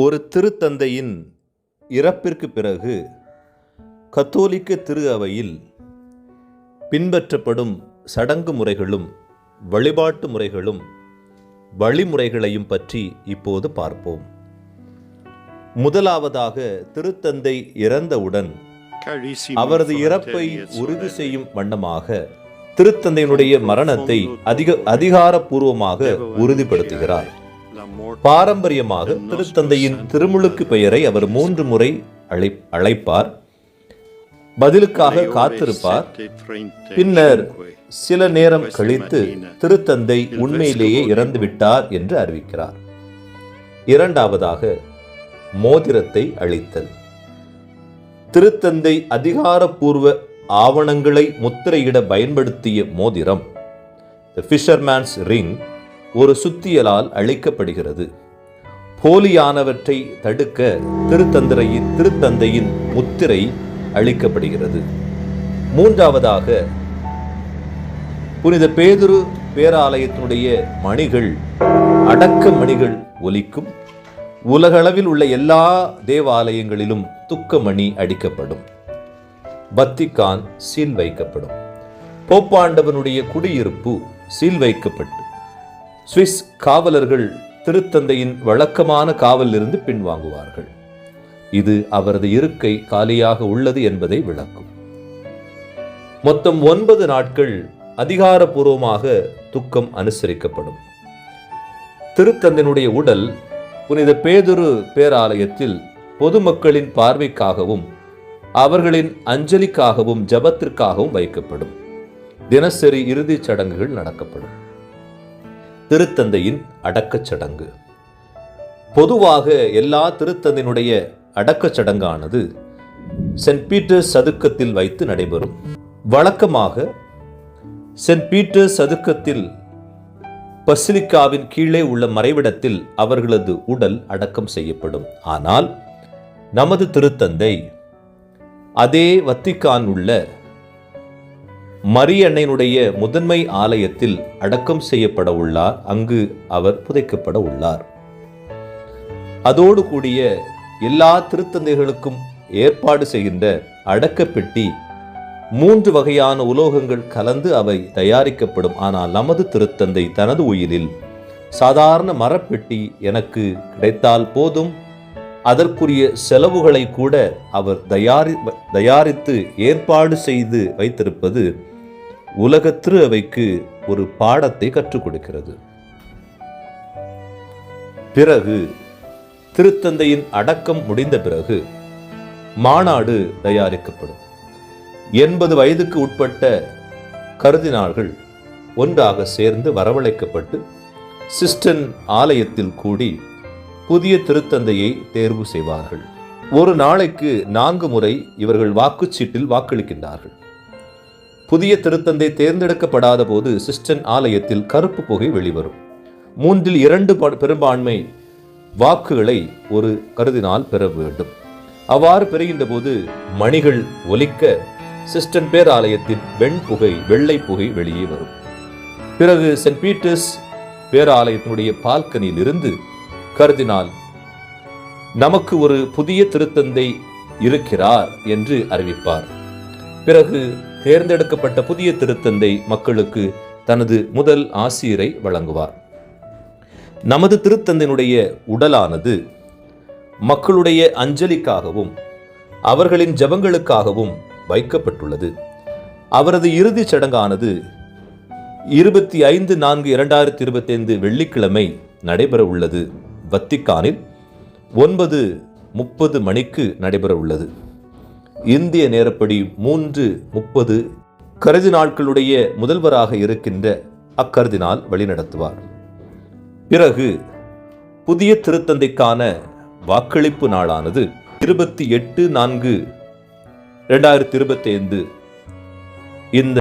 ஒரு திருத்தந்தையின் இறப்பிற்கு பிறகு கத்தோலிக்க திரு அவையில் பின்பற்றப்படும் சடங்கு முறைகளும் வழிபாட்டு முறைகளும் வழிமுறைகளையும் பற்றி இப்போது பார்ப்போம். முதலாவதாக திருத்தந்தை இறந்தவுடன் அவரது இறப்பை உறுதி செய்யும் வண்ணமாக திருத்தந்தையினுடைய மரணத்தை அதிக அதிகாரப்பூர்வமாக உறுதிப்படுத்துகிறார். பாரம்பரியமாக திருத்தந்தையின் திருமுழுக்கு பெயரை அவர் மூன்று முறை அழை அழைப்பார். பதிலுக்காக காத்திருப்பார். பின்னர் சில நேரம் கழித்து திருத்தந்தை உண்மையிலேயே இறந்து விட்டார் என்று அறிவிக்கிறார். இரண்டாவதாக மோதிரத்தை அளித்தல் திருத்தந்தை அதிகாரப்பூர்வ ஆவணங்களை முத்திரையிட பயன்படுத்திய மோதிரம் த ஃபிஷர்மேன்ஸ் ரிங் ஒரு சுத்தியலால் அளிக்கப்படுகிறது போலியானவற்றை தடுக்க திருத்தந்திரையின் திருத்தந்தையின் முத்திரை அளிக்கப்படுகிறது மூன்றாவதாக புனித பேதுரு பேராலயத்தினுடைய மணிகள் அடக்க மணிகள் ஒலிக்கும். உலகளவில் உள்ள எல்லா தேவாலயங்களிலும் துக்கமணி அடிக்கப்படும். வத்திக்கான் சீல் வைக்கப்படும். போப்பாண்டவனுடைய குடியிருப்பு சீல் வைக்கப்பட்டு சுவிஸ் காவலர்கள் திருத்தந்தையின் வழக்கமான காவலிலிருந்து பின்வாங்குவார்கள். இது அவரது இருக்கை காலியாக உள்ளது என்பதை விளக்கும். மொத்தம் ஒன்பது நாட்கள் அதிகாரபூர்வமாக துக்கம் அனுசரிக்கப்படும். திருத்தந்தையினுடைய உடல் புனித பேதுரு பேராலயத்தில் பொதுமக்களின் பார்வைக்காகவும் அவர்களின் அஞ்சலிக்காகவும் ஜபத்திற்காகவும் வைக்கப்படும். தினசரி இறுதிச் சடங்குகள் நடக்கப்படும். திருத்தந்தையின் அடக்கச் சடங்கு. பொதுவாக எல்லா திருத்தந்தையினுடைய அடக்கச் சடங்கானது சென்ட் பீட்டர்ஸ் சதுக்கத்தில் வைத்து நடைபெறும். வழக்கமாக சென்ட் பீட்டர்ஸ் சதுக்கத்தில் பசிலிக்காவின் கீழே உள்ள மறைவிடத்தில் அவர்களது உடல் அடக்கம் செய்யப்படும். ஆனால் நமது திருத்தந்தை அதே வத்திக்கான் உள்ள மரியன்னையினுடைய முதன்மை ஆலயத்தில் அடக்கம் செய்யப்பட உள்ளார். அங்கு அவர் புதைக்கப்பட உள்ளார். அதோடு கூடிய எல்லா திருத்தந்தைகளுக்கும் ஏற்பாடு செய்கின்ற அடக்கப்பெட்டி மூன்று வகையான உலோகங்கள் கலந்து அவை தயாரிக்கப்படும். ஆனால் நமது திருத்தந்தை தனது உயிரில் சாதாரண மரப்பெட்டி எனக்கு கிடைத்தால் போதும். அதற்குரிய செலவுகளை கூட அவர் தயாரி தயாரித்து ஏற்பாடு செய்து வைத்திருப்பது உலக திரு அவைக்கு ஒரு பாடத்தை கற்றுக் கொடுக்கிறது. பிறகு திருத்தந்தையின் அடக்கம் முடிந்த பிறகு மாநாடு தயாரிக்கப்படும். எண்பது வயதுக்கு உட்பட்ட கருதினார்கள் ஒன்றாக சேர்ந்து வரவழைக்கப்பட்டு சிஸ்டன் ஆலயத்தில் கூடி புதிய திருத்தந்தையை தேர்வு செய்வார்கள். ஒரு நாளைக்கு நான்கு முறை இவர்கள் வாக்குச்சீட்டில் வாக்களிக்கின்றார்கள். புதிய திருத்தந்தை தேர்ந்தெடுக்கப்படாத போது சிஸ்டன் ஆலயத்தில் கருப்பு புகை வெளிவரும். மூன்றில் இரண்டு பெரும்பான்மை வாக்குகளை ஒரு கருதினால் பெற வேண்டும். அவ்வாறு பெறுகின்ற போது மணிகள் ஒலிக்க சிஸ்டன் பேராலயத்தின் வெண் புகை வெள்ளை புகை வெளியே வரும். பிறகு சென்ட் பீட்டர்ஸ் பேராலயத்தினுடைய பால்கனியில் இருந்து கருதினால் நமக்கு ஒரு புதிய திருத்தந்தை இருக்கிறார் என்று அறிவிப்பார். பிறகு தேர்ந்தெடுக்கப்பட்ட புதிய திருத்தந்தை மக்களுக்கு தனது முதல் ஆசிரியரை வழங்குவார். நமது திருத்தந்தையினுடைய உடலானது மக்களுடைய அஞ்சலிக்காகவும் அவர்களின் ஜபங்களுக்காகவும் வைக்கப்பட்டுள்ளது. அவரது இறுதிச் சடங்கானது இருபத்தி ஐந்து நான்கு இரண்டாயிரத்தி இருபத்தி ஐந்து வெள்ளிக்கிழமை நடைபெற உள்ளது வத்திக்கானில் ஒன்பது முப்பது மணிக்கு நடைபெற உள்ளது இந்திய நேரப்படி மூன்று முப்பது கருதி நாட்களுடைய முதல்வராக இருக்கின்ற அக்கருதினால் வழிநடத்துவார். பிறகு புதிய திருத்தந்தைக்கான வாக்களிப்பு நாளானது இருபத்தி எட்டு நான்கு இரண்டாயிரத்தி இருபத்தி ஐந்து இந்த